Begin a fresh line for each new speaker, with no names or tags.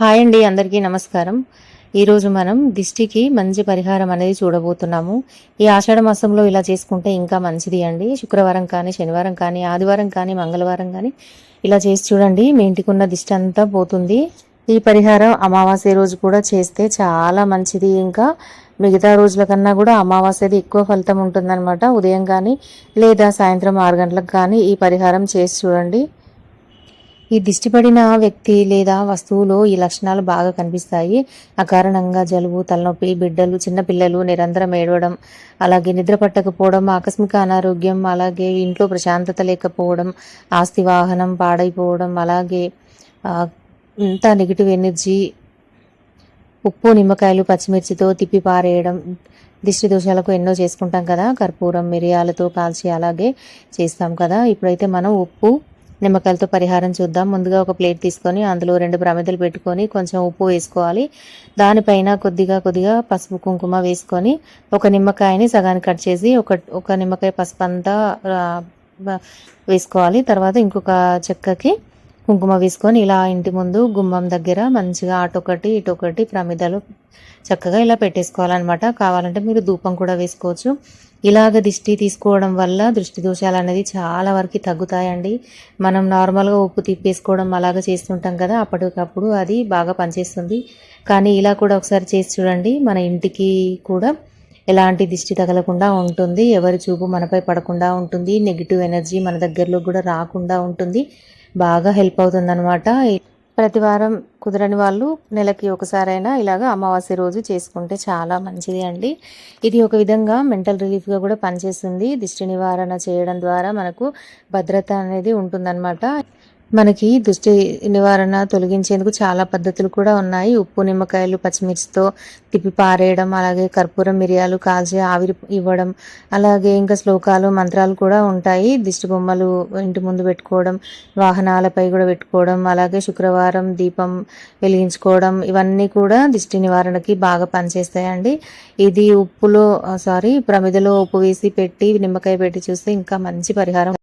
Hi అండి అందరికీ నమస్కారం. ఈరోజు మనం దిష్టికి మంచి పరిహారం అనేది చూడబోతున్నాము. ఈ ఆషాఢ మాసంలో ఇలా చేసుకుంటే ఇంకా మంచిది అండి. శుక్రవారం కానీ శనివారం కానీ ఆదివారం కానీ మంగళవారం కానీ ఇలా చేసి చూడండి మీ ఇంటికి ఉన్న దిష్టి అంతా పోతుంది. ఈ పరిహారం అమావాస్య రోజు కూడా చేస్తే చాలా మంచిది. ఇంకా మిగతా రోజుల కన్నా కూడా అమావాస్యది ఎక్కువ ఫలితం ఉంటుందన్నమాట. ఉదయం కానీ లేదా సాయంత్రం ఆరు గంటలకు కానీ ఈ పరిహారం చేసి చూడండి. ఈ దిష్టిపడిన వ్యక్తి లేదా వస్తువులో ఈ లక్షణాలు బాగా కనిపిస్తాయి. అకారణంగా జలుబు తలనొప్పి బిడ్డలు చిన్నపిల్లలు నిరంతరం ఏడవడం అలాగే నిద్ర పట్టకపోవడం ఆకస్మిక అనారోగ్యం అలాగే ఇంట్లో ప్రశాంతత లేకపోవడం ఆస్తి వాహనం పాడైపోవడం అలాగే ఇంత నెగిటివ్ ఎనర్జీ ఉప్పు నిమ్మకాయలు పచ్చిమిర్చితో తిప్పి పారేయడం దిష్టి దోషాలకు ఎన్నో చేసుకుంటాం కదా. కర్పూరం మిరియాలతో కాల్చి అలాగే చేస్తాం కదా. ఇప్పుడైతే మనం ఉప్పు నిమ్మకాయలతో పరిహారం చూద్దాం. ముందుగా ఒక ప్లేట్ తీసుకొని అందులో రెండు ప్రమిదలు పెట్టుకొని కొంచెం ఉప్పు వేసుకోవాలి. దానిపైన కొద్దిగా కొద్దిగా పసుపు కుంకుమ వేసుకొని ఒక నిమ్మకాయని సగానికి కట్ చేసి ఒక ఒక నిమ్మకాయ పసుపు అంతా వేసుకోవాలి. తర్వాత ఇంకొక చెక్కకి కుంకుమ వేసుకొని ఇలా ఇంటి ముందు గుమ్మం దగ్గర మంచిగా అటొకటి ఇటొకటి ప్రమిదలు చక్కగా ఇలా పెట్టేసుకోవాలన్నమాట. కావాలంటే మీరు ధూపం కూడా వేసుకోవచ్చు. ఇలాగ దిష్టి తీసుకోవడం వల్ల దృష్టి దోషాలు అనేది చాలా వరకు తగ్గుతాయండి. మనం నార్మల్గా ఉప్పు తిప్పేసుకోవడం అలాగ చేస్తుంటాం కదా అప్పటికప్పుడు అది బాగా పనిచేస్తుంది. కానీ ఇలా కూడా ఒకసారి చేసి చూడండి. మన ఇంటికి కూడా ఎలాంటి దిష్టి తగలకుండా ఉంటుంది. ఎవరి చూపు మనపై పడకుండా ఉంటుంది. నెగిటివ్ ఎనర్జీ మన దగ్గరలో కూడా రాకుండా ఉంటుంది. బాగా హెల్ప్ అవుతుందనమాట ప్రతి వారం కుదరని వాళ్ళు నెలకి ఒకసారైనా ఇలాగ అమావాస్య రోజు చేసుకుంటే చాలా మంచిది అండి. ఇది ఒక విధంగా మెంటల్ రిలీఫ్గా కూడా పనిచేస్తుంది. దిష్టి నివారణ చేయడం ద్వారా మనకు భద్రత అనేది ఉంటుందన్నమాట. మనకి దృష్టి నివారణ తొలగించేందుకు చాలా పద్ధతులు కూడా ఉన్నాయి. ఉప్పు నిమ్మకాయలు పచ్చిమిర్చితో తిప్పి పారేయడం అలాగే కర్పూరం మిరియాలు కాల్చి ఆవిరి ఇవ్వడం అలాగే ఇంకా శ్లోకాలు మంత్రాలు కూడా ఉంటాయి. దిష్టి బొమ్మలు ఇంటి ముందు పెట్టుకోవడం వాహనాలపై కూడా పెట్టుకోవడం అలాగే శుక్రవారం దీపం వెలిగించుకోవడం ఇవన్నీ కూడా దిష్టి నివారణకి బాగా పనిచేస్తాయండి. ఇది ఉప్పులో సారీ ప్రమిదలో ఉప్పు వేసి పెట్టి నిమ్మకాయ పెట్టి చూస్తే ఇంకా మంచి పరిహారం.